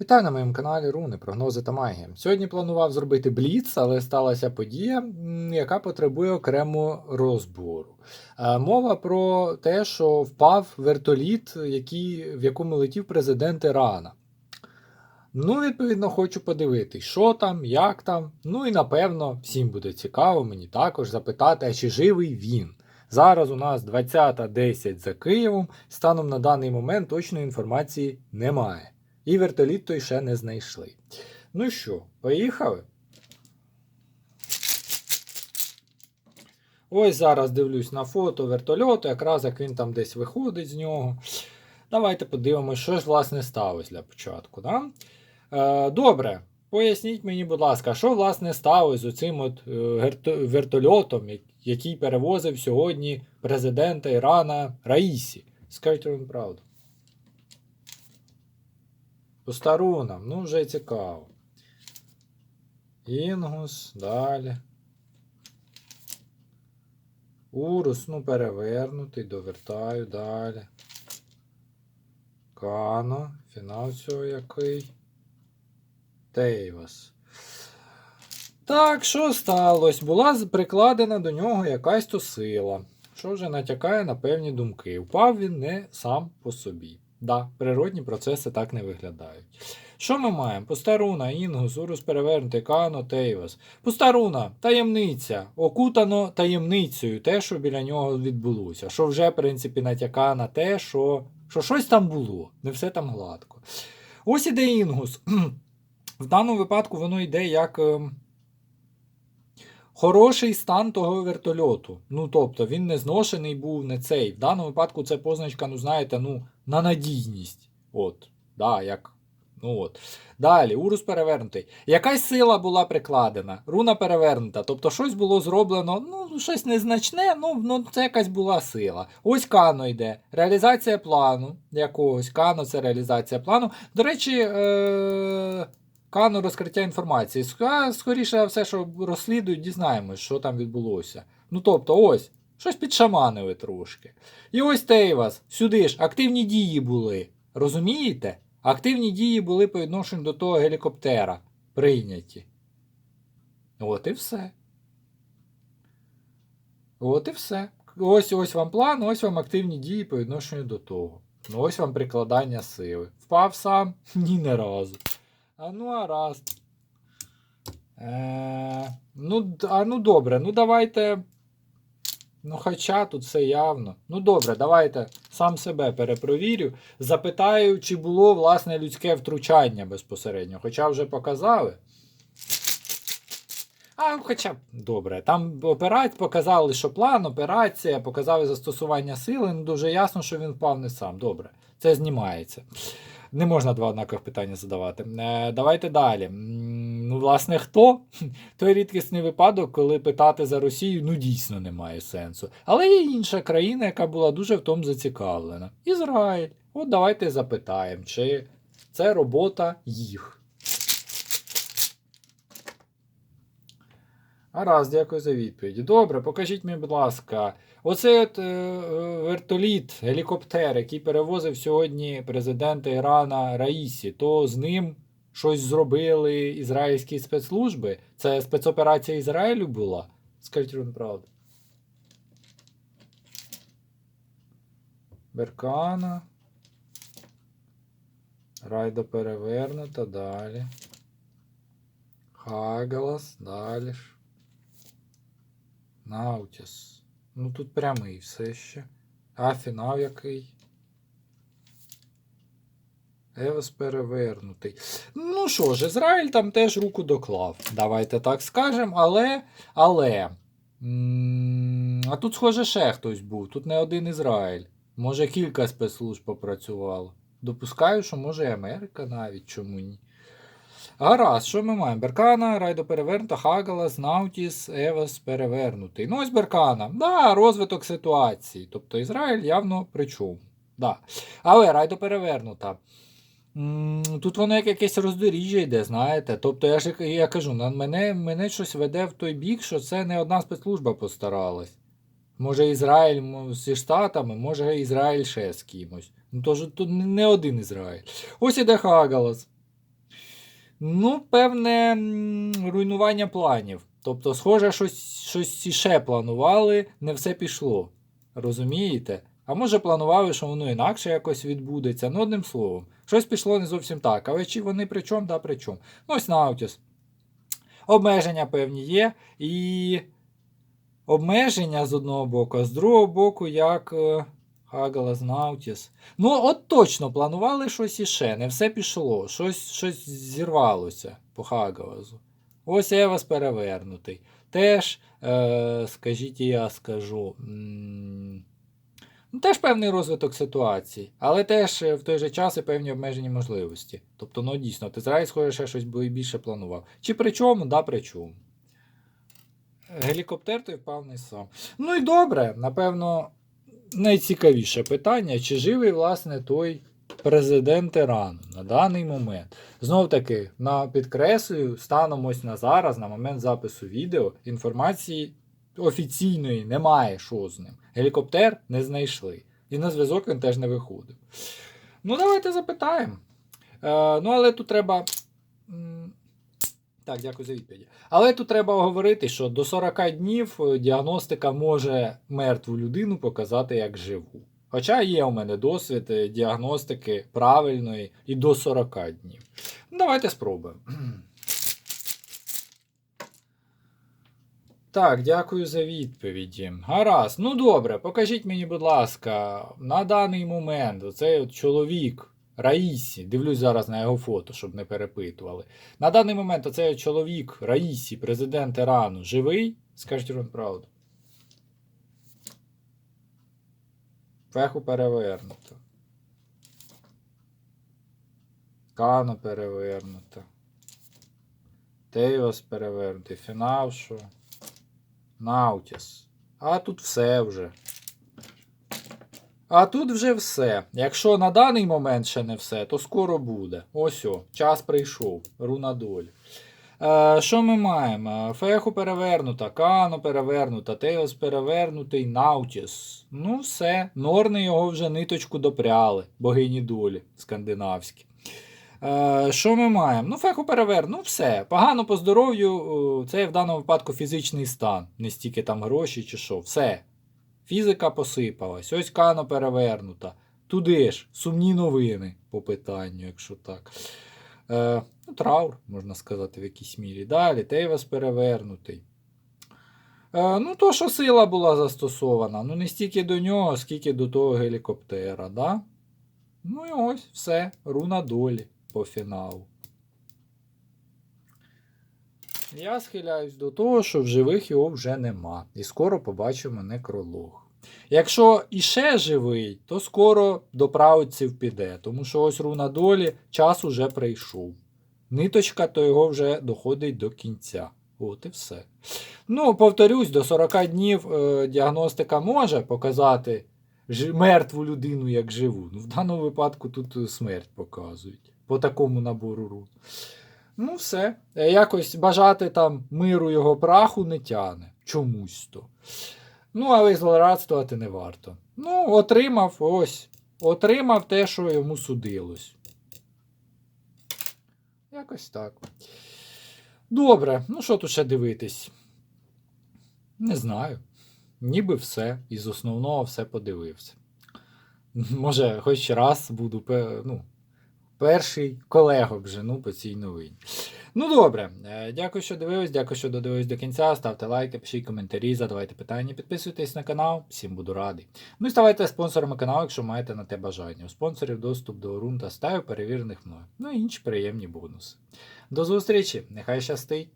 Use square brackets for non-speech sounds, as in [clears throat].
Вітаю на моєму каналі Руни, прогнози та магія. Сьогодні планував зробити бліц, але сталася подія, яка потребує окремого розбору. Е, Мова про те, що впав вертоліт, який, в якому летів президент Ірана. Ну, відповідно, хочу подивитись, що там, як там. Ну і напевно, всім буде цікаво, мені також запитати, а чи живий він. Зараз у нас 20.10 за Києвом. Станом на даний момент точної інформації немає. І вертоліт той ще не знайшли. Ну що, поїхали? Ось зараз дивлюсь на фото вертольоту, якраз як він там десь виходить з нього. Давайте подивимось, що ж власне сталося для початку. Да? Е, добре, поясніть мені, будь ласка, що власне сталося з оцим от е, вертольотом, який перевозив сьогодні президента Ірана Раїсі? Скажіть вам правду. По старунам, ну вже цікаво. Інгус, далі. Урус, ну перевернутий, довертаю далі. Кано, фінал цього який. Тейвас. Так, що сталося? Була прикладена до нього якась то сила, що вже натякає на певні думки. Впав він не сам по собі. Да, природні процеси так не виглядають. Що ми маємо? Постаруна, Інгус, Урус перевернутий, Кано, Тейвас. Постаруна, таємниця, окутано таємницею те, що біля нього відбулося. Що вже, в принципі, натякає на те, що, що щось там було, не все там гладко. Ось іде Інгус. [clears throat] В даному випадку воно йде як. ем, Хороший стан того вертольоту. Ну, тобто, він не зношений був, не цей. В даному випадку це позначка, ну, знаєте, ну, на надійність. От. Да, як. Ну от. Далі, урус перевернутий. Якась сила була прикладена, руна перевернута. Тобто щось було зроблено, ну, щось незначне, ну, ну це якась була сила. Ось кано йде. Реалізація плану якогось. Кано це реалізація плану. До речі, е- Кано розкриття інформації. Скоріше все, що розслідують, дізнаємось, що там відбулося. Ну тобто, ось, щось підшаманили трошки. І ось Тейвас, сюди ж, активні дії були. Розумієте? Активні дії були по відношенню до того гелікоптера прийняті. От і все. От і все. Ось ось вам план, ось вам активні дії по відношенню до того. Ну ось вам прикладання сили. Впав сам? [laughs] Ні, не разу. А ну, а раз. Е, ну, а ну добре, ну давайте. Ну, хоча тут все явно. Ну добре, давайте сам себе перепровірю. Запитаю, чи було власне людське втручання безпосередньо. Хоча вже показали. А, хоча б добре. Там операція показали, що план, операція, показали застосування сили. Ну, дуже ясно, що він впав не сам. Добре, це знімається. Не можна два однакових питання задавати. Е, давайте далі. Ну, власне, хто? [laughs] Той рідкісний випадок, коли питати за Росію, ну дійсно немає сенсу. Але є інша країна, яка була дуже в тому зацікавлена. Ізраїль. От давайте запитаємо, чи це робота їх. Гаразд, дякую за відповіді. Добре, покажіть мені, будь ласка, оцей от е, е, вертоліт, гелікоптер, який перевозив сьогодні президента Ірана Раїсі, то з ним щось зробили ізраїльські спецслужби? Це спецоперація Ізраїлю була? Скажіть вам правду. Беркана. Райда перевернута, далі. Хагалас, далі ж. Наутіс. Ну тут прямий все ще. А фінал який? Евес перевернутий. Ну що ж, Ізраїль там теж руку доклав. Давайте так скажемо, але. але. А тут, схоже, ще хтось був. Тут не один Ізраїль. Може, кілька спецслужб попрацювало. Допускаю, що може і Америка навіть, чому ні. Гаразд, що ми маємо? Беркана, Райдо перевернута, Хагалас, Наутіс, Евас перевернутий. Ну, ось Беркана. Да, розвиток ситуації. Тобто Ізраїль явно при чому. Да. Але Райдо перевернута. Тут воно як якесь роздоріжжя йде, знаєте. Тобто, я ж я кажу, на мене, мене щось веде в той бік, що це не одна спецслужба постаралась. Може, Ізраїль зі Штатами, може Ізраїль ще з кимось. Ну, тож тут не один Ізраїль. Ось іде Хагалас. Ну, певне руйнування планів. Тобто, схоже, щось, щось іще планували, не все пішло. Розумієте? А може планували, що воно інакше якось відбудеться. Ну, одним словом, щось пішло не зовсім так. Але чи вони при чому, да при чому. Ну, ось Наутіс. Обмеження певні є. І обмеження з одного боку, а з другого боку, як е, Хагалас Наутіс. Ну, от точно планували щось іще, не все пішло, щось, щось зірвалося по Хагалазу. Ось Евас перевернутий. Теж, е, скажіть, я скажу. м, Ну, теж певний розвиток ситуації, але теж е, в той же час і певні обмежені можливості. Тобто, ну дійсно, ти зразу, схоже, ще щось більше планував. Чи при чому? Да, при чому. Гелікоптер той впав сам. Ну і добре, напевно, найцікавіше питання, чи живий, власне, той президент Ірану на даний момент. Знов таки, на підкреслюю, станом ось на зараз, на момент запису відео, інформації офіційної немає, що з ним. Гелікоптер не знайшли. І на зв'язок він теж не виходив. Ну, давайте запитаємо. Е, ну, але тут треба. Так, дякую за відповіді. Але тут треба говорити, що до 40 днів е, діагностика може мертву людину показати як живу. Хоча є у мене досвід е, діагностики правильної і до 40 днів. Ну, давайте спробуємо. Так, дякую за відповіді. Гаразд, ну добре, покажіть мені, будь ласка, на даний момент оцей от чоловік Раїсі, дивлюсь зараз на його фото, щоб не перепитували. На даний момент оцей чоловік Раїсі, президент Ірану, живий? Скажіть вам правду. Феху перевернуто. Кано перевернуто. Тейос перевернутий. Фінавшу. Наутіс. А тут все вже. А тут вже все. Якщо на даний момент ще не все, то скоро буде. Ось о, час прийшов. Руна долі. Е, що ми маємо? Феху перевернута, Кано перевернута, Теос перевернутий, Наутіс. Ну, все. Норни його вже ниточку допряли, богині долі скандинавські. Е, що ми маємо? Ну, феху переверну, ну все. Погано по здоров'ю, е, це в даному випадку фізичний стан, не стільки там гроші чи що. Все. Фізика посипалась, ось кано перевернута. Туди ж, сумні новини по питанню, якщо так. Е, ну, траур, можна сказати, в якійсь мірі. Далі, Тейвас перевернутий. Е, ну, то, що сила була застосована, ну не стільки до нього, скільки до того гелікоптера, да? Ну і ось все. Руна долі по фіналу. Я схиляюсь до того, що в живих його вже нема. І скоро побачимо некролог. Якщо іще живий, то скоро до правиців піде, тому що ось руна долі, час уже прийшов. Ниточка то його вже доходить до кінця. От і все. Ну, повторюсь, до 40 днів е, діагностика може показати мертву людину як живу. Ну, в даному випадку тут е, смерть показують по такому набору рун. Ну, все. Е, Якось бажати там миру його праху не тяне. Чомусь то. Ну, але злорадствувати не варто. Ну, отримав ось. Отримав те, що йому судилось. Якось так. Добре, ну що тут ще дивитись? Не знаю. Ніби все. Із основного все подивився. Може, хоч раз буду ну, перший колега ну, по цій новині. Ну добре, Е, дякую, що дивились, дякую, що додивились до кінця. Ставте лайки, пишіть коментарі, задавайте питання, підписуйтесь на канал, всім буду радий. Ну і ставайте спонсорами каналу, якщо маєте на те бажання. У спонсорів доступ до орун та стаю перевірених мною. Ну і інші приємні бонуси. До зустрічі, нехай щастить!